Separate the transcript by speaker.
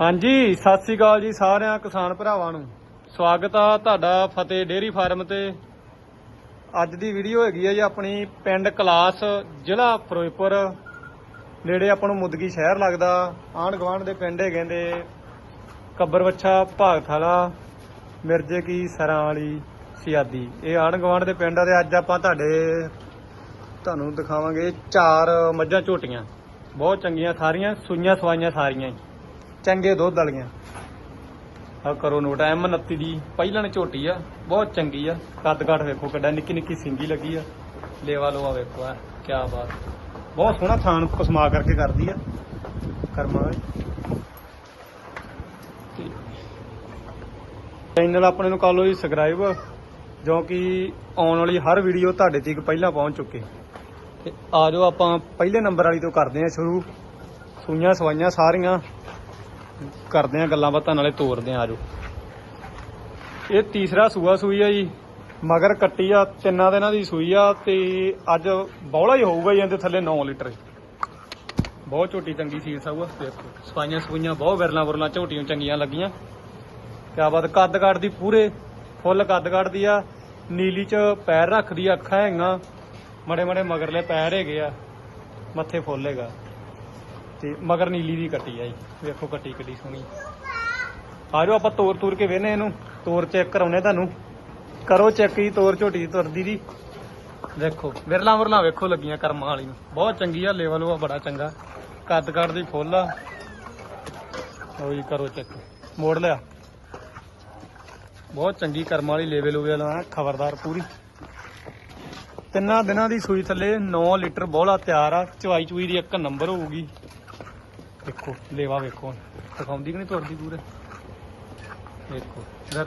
Speaker 1: ਹਾਂਜੀ, ਸਤਿ ਸ੍ਰੀ ਅਕਾਲ ਜੀ ਸਾਰਿਆਂ ਕਿਸਾਨ ਭਰਾਵਾਂ ਨੂੰ। ਸਵਾਗਤ ਆ ਤੁਹਾਡਾ ਫਤਿਹ ਡੇਅਰੀ ਫਾਰਮ ਤੇ। ਅੱਜ ਦੀ ਵੀਡੀਓ ਹੈਗੀ ਹੈ ਜੀ ਆਪਣੀ ਪਿੰਡ ਕਲਾਸ, ਜ਼ਿਲ੍ਹਾ ਫਿਰੋਜ਼ਪੁਰ। ਨੇੜੇ ਆਪਾਂ ਨੂੰ ਮੁਦਗੀ ਸ਼ਹਿਰ ਲੱਗਦਾ। ਆਂਢ ਗੁਆਂਢ ਦੇ ਪਿੰਡ ਹੈਗੇ ਨੇ। ਕੱਬਰਵੱਛਾ ਭਾਗਥਾਲਾ ਮਿਰਜੇ ਕੀ ਸਰਾਂ ਵਾਲੀ ਸਿਆਦੀ। ਇਹ ਆਂਢ ਗੁਆਂਢ ਦੇ ਪਿੰਡ ਆ ਤੇ ਅੱਜ ਆਪਾਂ ਤੁਹਾਡੇ ਤੁਹਾਨੂੰ ਦਿਖਾਵਾਂਗੇ ਚਾਰ ਮੱਝਾਂ ਝੋਟੀਆਂ। ਬਹੁਤ ਚੰਗੀਆਂ ਸਾਰੀਆਂ, ਸੂਈਆਂ ਸਵਾਈਆਂ ਸਾਰੀਆਂ ਹੀ ਚੰਗੇ ਦੁੱਧ ਵਾਲੀਆਂ। ਆ ਕਰੋ ਨੋਟ ਐਮ 29 ਦੀ ਪਹਿਲਣ ਝੋਟੀ ਆ ਬਹੁਤ ਚੰਗੀ ਆ। ਕੱਦ ਕਾਠ ਵੇਖੋ ਕਿੱਡਾ ਨਿੱਕੀ ਨਿੱਕੀ ਸਿੰਗੀ ਲੱਗੀ ਆ। ਲੇਵਾ ਲੋਆ ਵੇਖੋ ਆ ਕੀ ਬਾਤ। ਬਹੁਤ ਸੋਹਣਾ ਥਾਨ ਕਸਮਾ ਕਰਕੇ ਕਰਦੀ ਆ ਕਰਮਾ ਚੈਨਲ ਆਪਣੇ ਨੂੰ ਕਰ ਲਓ ਜੀ ਸਬਸਕ੍ਰਾਈਬ ਜੋ ਕਿ ਆਉਣ ਵਾਲੀ ਹਰ ਵੀਡੀਓ ਤੁਹਾਡੇ ਤੱਕ ਪਹਿਲਾਂ ਪਹੁੰਚ ਚੁੱਕੇ। ਤੇ ਆ ਜਾਓ ਆਪਾਂ ਪਹਿਲੇ ਨੰਬਰ ਵਾਲੀ ਤੋਂ ਕਰਦੇ ਹਾਂ ਸ਼ੁਰੂ। ਸੂਈਆਂ ਸਵਾਈਆਂ ਸਾਰੀਆਂ। ਕਰਦੇ ਆ ਗੱਲਾਂ ਬਾਤਾਂ, ਨਾਲੇ ਤੋਰਦੇ ਆ ਆਜੋ ਇਹ ਤੀਸਰਾ ਸੂਆ ਸੂਈ ਆ ਜੀ। ਮਗਰ ਕੱਟੀ ਆ, ਤਿੰਨਾਂ ਦਿਨਾਂ ਦੀ ਸੂਈ ਆ ਤੇ ਅੱਜ ਬੌਲਾ ਹੀ ਹੋਊਗਾ ਜੀ ਇਹਦੇ ਥੱਲੇ 9 ਲੀਟਰ। ਬਹੁਤ ਝੋਟੀ ਚੰਗੀ ਸੀ ਸਾਊਗਾ ਦੇਖੋ, ਸਫਾਈਆਂ ਸਫੂਈਆਂ ਬਹੁਤ ਵਿਰਲਾ ਵਿਰਲਾ ਝੋਟੀਆਂ ਚੰਗੀਆਂ ਲੱਗੀਆਂ। ਕਿਆ ਬਾਤ, ਕੱਦ ਕੱਟਦੀ ਪੂਰੇ, ਫੁੱਲ ਕੱਦ ਕੱਟਦੀ ਆ। ਨੀਲੀ ਚ ਪੈਰ ਰੱਖਦੀ ਅੱਖਾਂ ਹੈਗਾ ਮੜੇ ਮੜੇ ਮਗਰਲੇ ਪੈਰ ਹੈਗੇ ਆ, ਮੱਥੇ ਫੁੱਲ ਹੈਗਾ। ਤੇ ਮਗਰ ਨੀਲੀ ਦੀ ਕੱਟੀ ਆ ਜੀ ਵੇਖੋ ਕੱਟੀ ਕਿੱਡੀ ਸੋਹਣੀ। ਆ ਜਾਓ ਆਪਾਂ ਤੋਰ ਤੋਰ ਕੇ ਵੇਨੇ ਇਹਨੂੰ। ਤੋਰ ਚੈੱਕ ਕਰਾਉਨੇ ਤੁਹਾਨੂੰ। ਕਰੋ ਚੈੱਕ ਜੀ, ਤੋਰ ਝੋਟੀ ਤੁਰਦੀ ਦੀ ਦੇਖੋ ਵਿਰਲਾ ਵਰਲਾ ਵੇਖੋ ਲੱਗੀਆਂ ਕਰਮਾਂ ਵਾਲੀ ਨੂੰ। ਬਹੁਤ ਚੰਗੀ ਆ ਲੈਵਲ ਉਹ ਬੜਾ ਚੰਗਾ। ਕੱਦ ਕੱਦ ਦੀ ਫੁੱਲ ਆ। ਲਓ ਕਰੋ ਚੈੱਕ। ਮੋੜ ਲਿਆ। ਬਹੁਤ ਚੰਗੀ ਕਰਮਾਂ ਵਾਲੀ ਲੈਵਲ ਹੋਵੇ ਵਾਲਾ ਖਬਰਦਾਰ ਪੂਰੀ। ਤਿੰਨਾਂ ਦਿਨਾਂ ਦੀ ਸੂਈ ਥੱਲੇ 9 ਲੀਟਰ ਬੋਲਾ ਤਿਆਰ ਆ। ਚਵਾਈ ਚੂਈ ਦੀ ਇੱਕ ਨੰਬਰ ਹੋਊਗੀ। ਦੇਖੋ ਲੇਵਾ ਵੇਖੋ ਹੁਣ। ਦਿਖਾਉਂਦੀ ਕਿ ਨਹੀਂ ਤੁਰਦੀ ਦੂਰ? ਦੇਖੋ ਇਧਰ